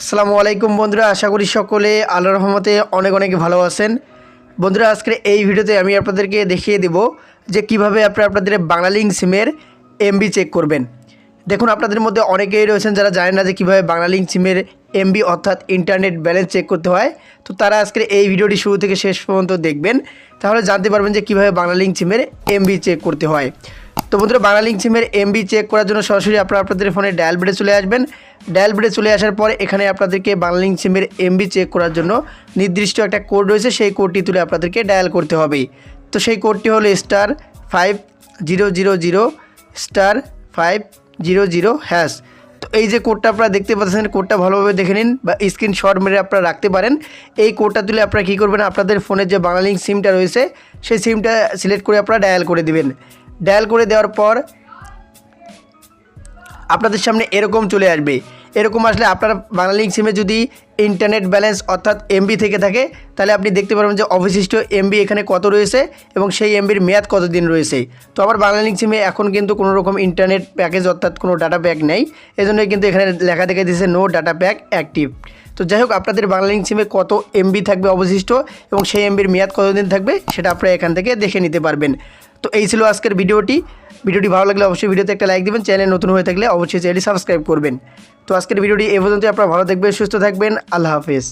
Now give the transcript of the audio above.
আসসালামু আলাইকুম বন্ধুরা, আশা করি সকলে আল্লাহ রহমতে অনেক অনেক ভালো আছেন। বন্ধুরা, আজকের এই ভিডিওতে আমি আপনাদেরকে দেখিয়ে দেব যে কীভাবে আপনারা আপনাদের বাংলালিঙ্ক সিমের এমবি চেক করবেন। দেখুন, আপনাদের মধ্যে অনেকেই রয়েছেন যারা জানেন না যে কীভাবে বাংলালিঙ্ক সিমের এমবি অর্থাৎ ইন্টারনেট ব্যালেন্স চেক করতে হয়। তো তারা আজকের এই ভিডিওটি শুরু থেকে শেষ পর্যন্ত দেখবেন, তাহলে জানতে পারবেন যে কীভাবে বাংলালিঙ্ক সিমের এমবি চেক করতে হয়। তো বন্ধুরা বাংলালিঙ্ক সিমের এমবি চেক করার জন্য সরাসরি আপনারা আপনাদের ফোনে ডায়াল বেডে চলে আসবেন। ডায়াল বেডে চলে আসার পর এখানে আপনাদেরকে বাংলালিঙ্ক সিমের এমবি চেক করার জন্য নির্দিষ্ট একটা কোড রয়েছে, সেই কোডটি তুলে আপনাদেরকে ডায়াল করতে হবে। তো সেই কোডটি হলো star five zero zero zero star five zero zero hash তো এই যে কোডটা আপনারা দেখতে পাচ্ছেন কোডটা ভালোভাবে দেখে নিন বা স্ক্রিনশট মেরে আপনারা রাখতে পারেন। এই কোডটা তুলে আপনারা কী করবেন, আপনাদের ফোনের যে বাংলালিঙ্ক সিমটা রয়েছে, সেই সিমটা সিলেক্ট করে আপনারা ডায়াল করে দিবেন। ডায়াল করে দেওয়ার পর আপনাদের সামনে এরকম চলে আসবে। এরকম আসলে আপনার বাংলালিঙ্ক সিমে যদি ইন্টারনেট ব্যালেন্স অর্থাৎ এমবি থেকে থাকে, তাহলে আপনি দেখতে পারবেন যে অবশিষ্ট এমবি এখানে কত রয়েছে এবং সেই এমবির মেয়াদ কতদিন রয়েছে। তো আমার বাংলালিঙ্ক সিমে এখন কিন্তু কোনো রকম ইন্টারনেট প্যাকেজ অর্থাৎ কোনো ডাটা প্যাক নেই। এজন্যই কিন্তু এখানে লেখা দেখে দিয়েছে নো ডাটা প্যাক অ্যাক্টিভ তো যাই হোক, আপনাদের বাংলালিঙ্ক সিমে কত এমবি থাকবে অবশিষ্ট এবং সেই এমবির মেয়াদ কতদিন থাকবে, সেটা আপনারা এখান থেকে দেখে নিতে পারবেন। তো এই ছিল আজকের ভিডিওটি। ভিডিওটি ভালো লাগলে অবশ্যই ভিডিওতে একটা লাইক দেবেন, চ্যানেল নতুন হয়ে থাকলে অবশ্যই চ্যানেলটি সাবস্ক্রাইব করবেন। তো আজকের ভিডিওটি এ পর্যন্ত আপনারা ভালো থাকবেন, সুস্থ থাকবেন, আল্লাহ হাফেজ।